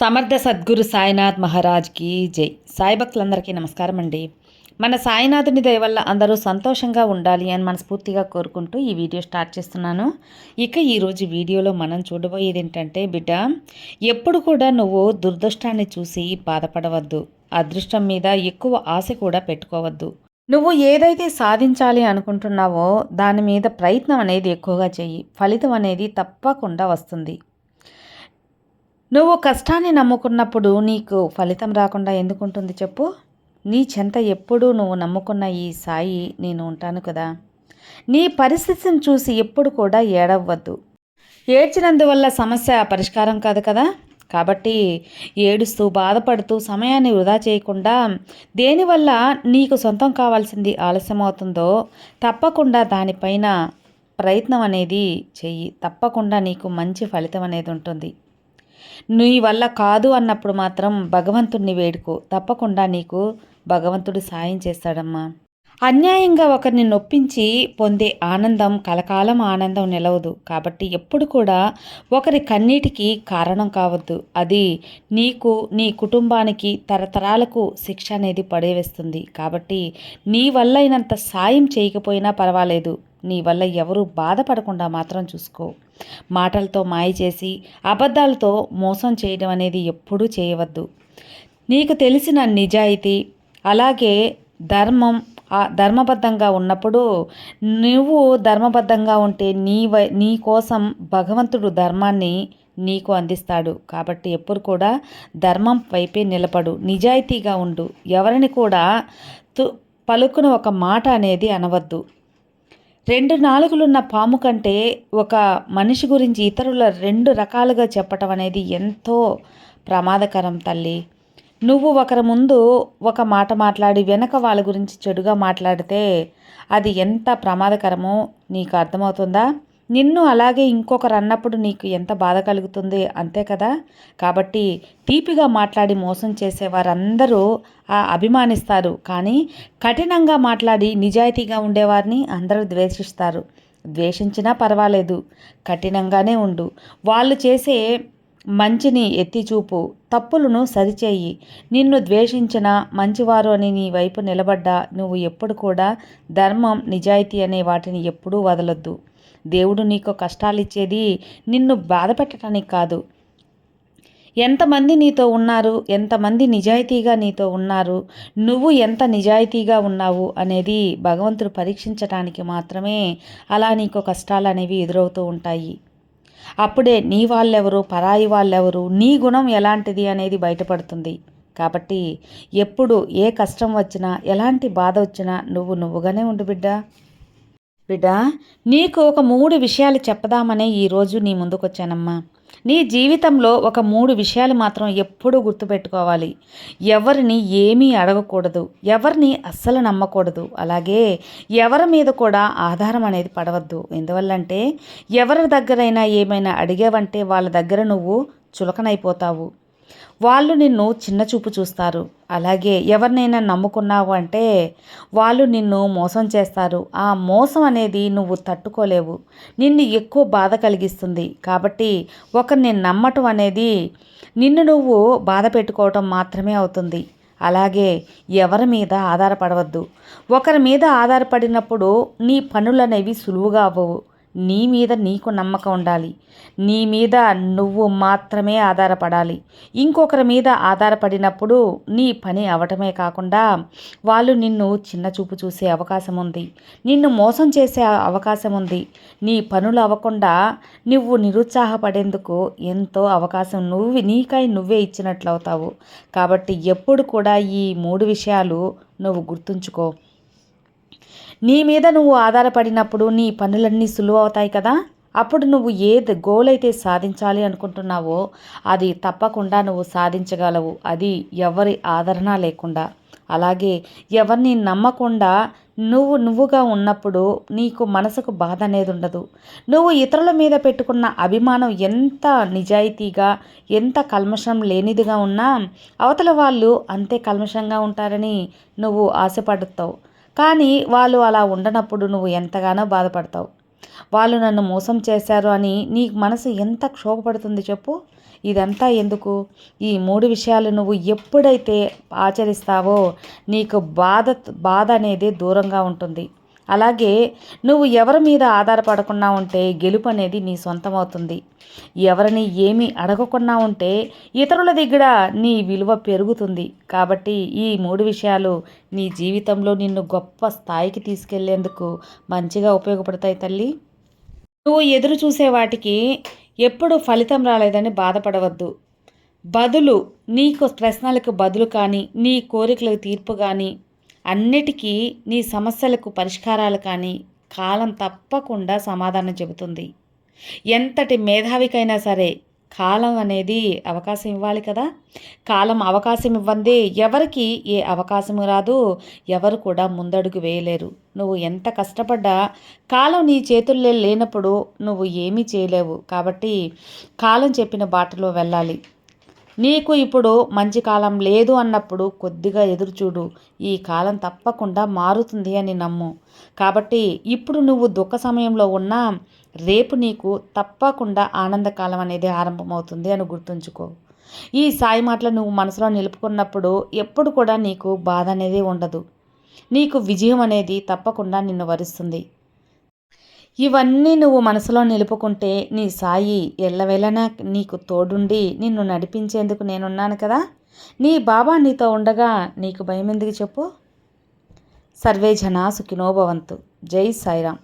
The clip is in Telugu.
సమర్థ సద్గురు సాయినాథ్ మహారాజ్కి జై. సాయి భక్తులందరికీ నమస్కారం అండి మన సాయినాథుని దయ వల్ల అందరూ సంతోషంగా ఉండాలి అని మనస్ఫూర్తిగా కోరుకుంటూ ఈ వీడియో స్టార్ట్ చేస్తున్నాను. ఇక ఈరోజు వీడియోలో మనం చూడబోయేది ఏంటంటే బిడ్డ ఎప్పుడు కూడా నువ్వు దురదృష్టాన్ని చూసి బాధపడవద్దు. అదృష్టం మీద ఎక్కువ ఆశ కూడా పెట్టుకోవద్దు. నువ్వు ఏదైతే సాధించాలి అనుకుంటున్నావో దాని మీద ప్రయత్నం అనేది ఎక్కువగా చెయ్యి. ఫలితం అనేది తప్పకుండా వస్తుంది. నువ్వు కష్టాన్ని నమ్ముకున్నప్పుడు నీకు ఫలితం రాకుండా ఎందుకుంటుంది చెప్పు? నీ చెంత ఎప్పుడూ నువ్వు నమ్ముకున్న ఈ సాయి నేను ఉంటాను కదా. నీ పరిస్థితిని చూసి ఎప్పుడు కూడా ఏడవద్దు. ఏడ్చినందువల్ల సమస్య పరిష్కారం కాదు కదా. కాబట్టి ఏడుస్తూ బాధపడుతూ సమయాన్ని వృధా చేయకుండా దేనివల్ల నీకు సొంతం కావాల్సింది ఆలస్యం అవుతుందో తప్పకుండా దానిపైన ప్రయత్నం అనేది చెయ్యి. తప్పకుండా నీకు మంచి ఫలితం అనేది ఉంటుంది. నీ వల్ల కాదు అన్నప్పుడు మాత్రం భగవంతుణ్ణి వేడుకో. తప్పకుండా నీకు భగవంతుడు సాయం చేస్తాడమ్మా. అన్యాయంగా ఒకరిని నొప్పించి పొందే ఆనందం కలకాలం ఆనందం నిలవదు. కాబట్టి ఎప్పుడు కూడా ఒకరి కన్నీటికి కారణం కావద్దు. అది నీకు నీ కుటుంబానికి తరతరాలకు శిక్ష అనేది పడేవేస్తుంది. కాబట్టి నీ వల్ల అయినంత సాయం చేయకపోయినా పర్వాలేదు. నీ వల్ల ఎవరు బాధపడకుండా మాత్రం చూసుకో. మాటలతో మాయ చేసి అబద్ధాలతో మోసం చేయడం అనేది ఎప్పుడూ చేయవద్దు. నీకు తెలిసిన నిజాయితీ అలాగే ధర్మం ధర్మబద్ధంగా ఉన్నప్పుడు నువ్వు ధర్మబద్ధంగా ఉంటే నీ వై నీ కోసం భగవంతుడు ధర్మాన్ని నీకు అందిస్తాడు. కాబట్టి ఎప్పుడు కూడా ధర్మం వైపే నిలబడు. నిజాయితీగా ఉండు. ఎవరిని కూడా తు పలుకున ఒక మాట అనేది అనవద్దు. రెండు నాలుగులున్న పాము కంటే ఒక మనిషి గురించి ఇతరుల రెండు రకాలుగా చెప్పటం అనేది ఎంతో ప్రమాదకరం తల్లి. నువ్వు ఒకరి ముందు ఒక మాట మాట్లాడి వెనక వాళ్ళ గురించి చెడుగా మాట్లాడితే అది ఎంత ప్రమాదకరమో నీకు అర్థమవుతుందా? నిన్ను అలాగే ఇంకొకరు అన్నప్పుడు నీకు ఎంత బాధ కలుగుతుంది? అంతే కదా? కాబట్టి తీపిగా మాట్లాడి మోసం చేసే వారందరూ ఆ అభిమానిస్తారు. కానీ కఠినంగా మాట్లాడి నిజాయితీగా ఉండేవారిని అందరూ ద్వేషిస్తారు. ద్వేషించినా పర్వాలేదు. కఠినంగానే ఉండు. వాళ్ళు చేసే మంచిని ఎత్తిచూపు తప్పులను సరిచేయి. నిన్ను ద్వేషించిన మంచివారు అని నీ వైపు నిలబడ్డా నువ్వు ఎప్పుడు కూడా ధర్మం నిజాయితీ అనే వాటిని ఎప్పుడూ వదలొద్దు. దేవుడు నీకు కష్టాలిచ్చేది నిన్ను బాధ పెట్టడానికి కాదు. ఎంతమంది నీతో ఉన్నారు ఎంతమంది నిజాయితీగా నీతో ఉన్నారు నువ్వు ఎంత నిజాయితీగా ఉన్నావు అనేది భగవంతుడు పరీక్షించడానికి మాత్రమే అలా నీకు కష్టాలు అనేవి ఎదురవుతూ ఉంటాయి. అప్పుడే నీ వాళ్ళెవరు పరాయి వాళ్ళెవరు నీ గుణం ఎలాంటిది అనేది బయటపడుతుంది. కాబట్టి ఎప్పుడు ఏ కష్టం వచ్చినా ఎలాంటి బాధ వచ్చినా నువ్వు నువ్వుగానే ఉండు బిడ్డ. బిడ్డ నీకు ఒక మూడు విషయాలు చెప్పదామనే ఈరోజు నీ ముందుకొచ్చానమ్మా. నీ జీవితంలో ఒక మూడు విషయాలు మాత్రం ఎప్పుడూ గుర్తుపెట్టుకోవాలి. ఎవరిని ఏమీ అడగకూడదు. ఎవరిని అస్సలు నమ్మకూడదు. అలాగే ఎవరి మీద కూడా ఆధారం అనేది పడవద్దు. ఎందువల్లంటే ఎవరి దగ్గరైనా ఏమైనా అడిగావంటే వాళ్ళ దగ్గర నువ్వు చులకనైపోతావు. వాళ్ళు నిన్ను చిన్న చూపు చూస్తారు. అలాగే ఎవరినైనా నమ్ముకున్నావు అంటే వాళ్ళు నిన్ను మోసం చేస్తారు. ఆ మోసం అనేది నువ్వు తట్టుకోలేవు. నిన్ను ఎక్కువ బాధ కలిగిస్తుంది. కాబట్టి ఒకరిని నమ్మటం అనేది నిన్ను నువ్వు బాధ పెట్టుకోవటం మాత్రమే అవుతుంది. అలాగే ఎవరి మీద ఆధారపడవద్దు. ఒకరి మీద ఆధారపడినప్పుడు నీ పనులనేవి సులువుగా అవ్వవు. నీ మీద నీకు నమ్మకం ఉండాలి. నీ మీద నువ్వు మాత్రమే ఆధారపడాలి. ఇంకొకరి మీద ఆధారపడినప్పుడు నీ పని అవటమే కాకుండా వాళ్ళు నిన్ను చిన్న చూపు చూసే అవకాశం ఉంది. నిన్ను మోసం చేసే అవకాశం ఉంది. నీ పనులు అవ్వకుండా నువ్వు నిరుత్సాహపడేందుకు ఎంతో అవకాశం నువ్వు నీకై నువ్వే ఇచ్చినట్లు అవుతావు కాబట్టి ఎప్పుడు కూడా ఈ మూడు విషయాలు నువ్వు గుర్తుంచుకో. నీ మీద నువ్వు ఆధారపడినప్పుడు నీ పనులన్నీ సులువు అవుతాయి కదా? అప్పుడు నువ్వు ఏ గోల్ అయితే సాధించాలి అనుకుంటున్నావో అది తప్పకుండా నువ్వు సాధించగలవు. అది ఎవరి ఆదరణ లేకుండా. అలాగే ఎవరిని నమ్మకుండా నువ్వు నువ్వుగా ఉన్నప్పుడు నీకు మనసుకు బాధ అనేది ఉండదు. నువ్వు ఇతరుల మీద పెట్టుకున్న అభిమానం ఎంత నిజాయితీగా ఎంత కల్మషం లేనిదిగా ఉన్నా అవతల వాళ్ళు అంతే కల్మషంగా ఉంటారని నువ్వు ఆశపడుతావు. కానీ వాళ్ళు అలా ఉండనప్పుడు నువ్వు ఎంతగానో బాధపడతావు. వాళ్ళు నన్ను మోసం చేశారు అని నీ మనసు ఎంత క్షోభపడుతుంది చెప్పు. ఇదంతా ఎందుకు? ఈ మూడు విషయాలు నువ్వు ఎప్పుడైతే ఆచరిస్తావో నీకు బాధ బాధ అనేది దూరంగా ఉంటుంది. అలాగే నువ్వు ఎవరి మీద ఆధారపడకుండా ఉంటే గెలుపు అనేది నీ సొంతం అవుతుంది ఎవరిని ఏమీ అడగకుండా ఉంటే ఇతరుల దగ్గర నీ విలువ పెరుగుతుంది. కాబట్టి ఈ మూడు విషయాలు నీ జీవితంలో నిన్ను గొప్ప స్థాయికి తీసుకెళ్ళేందుకు మంచిగా ఉపయోగపడతాయి తల్లి. నువ్వు ఎదురు చూసే వాటికి ఎప్పుడు ఫలితం రాలేదని బాధపడవద్దు. బదులు నీకు ప్రశ్నలకు బదులు కానీ నీ కోరికలకు తీర్పు కానీ అన్నిటికీ నీ సమస్యలకు పరిష్కారాలు కానీ కాలం తప్పకుండా సమాధానం చెబుతుంది. ఎంతటి మేధావికైనా సరే కాలం అనేది అవకాశం ఇవ్వాలి కదా. కాలం అవకాశం ఇవ్వందే ఎవరికి ఏ అవకాశం రాదు. ఎవరు కూడా ముందడుగు వేయలేరు. నువ్వు ఎంత కష్టపడ్డా కాలం నీ చేతుల్లో లేనప్పుడు నువ్వు ఏమీ చేయలేవు. కాబట్టి కాలం చెప్పిన బాటలో వెళ్ళాలి. నీకు ఇప్పుడు మంచి కాలం లేదు అన్నప్పుడు కొద్దిగా ఎదురుచూడు. ఈ కాలం తప్పకుండా మారుతుంది అని నమ్ము. కాబట్టి ఇప్పుడు నువ్వు దుఃఖ సమయంలో ఉన్నా రేపు నీకు తప్పకుండా ఆనందకాలం అనేది ఆరంభమవుతుంది అని గుర్తుంచుకో. ఈ సాయి మాటలు నువ్వు మనసులో నిలుపుకున్నప్పుడు ఎప్పుడు కూడా నీకు బాధ అనేది ఉండదు. నీకు విజయం అనేది తప్పకుండా నిన్ను వరిస్తుంది. ఇవన్నీ నువ్వు మనసులో నిలుపుకుంటే నీ సాయి ఎల్లవేళనా నీకు తోడుండి నిన్ను నడిపించేందుకు నేనున్నాను కదా? నీ బాబా నీతో ఉండగా నీకు భయం ఎందుకు చెప్పు? సర్వే జనా సుఖినోభవంతు జై సాయిరామ్.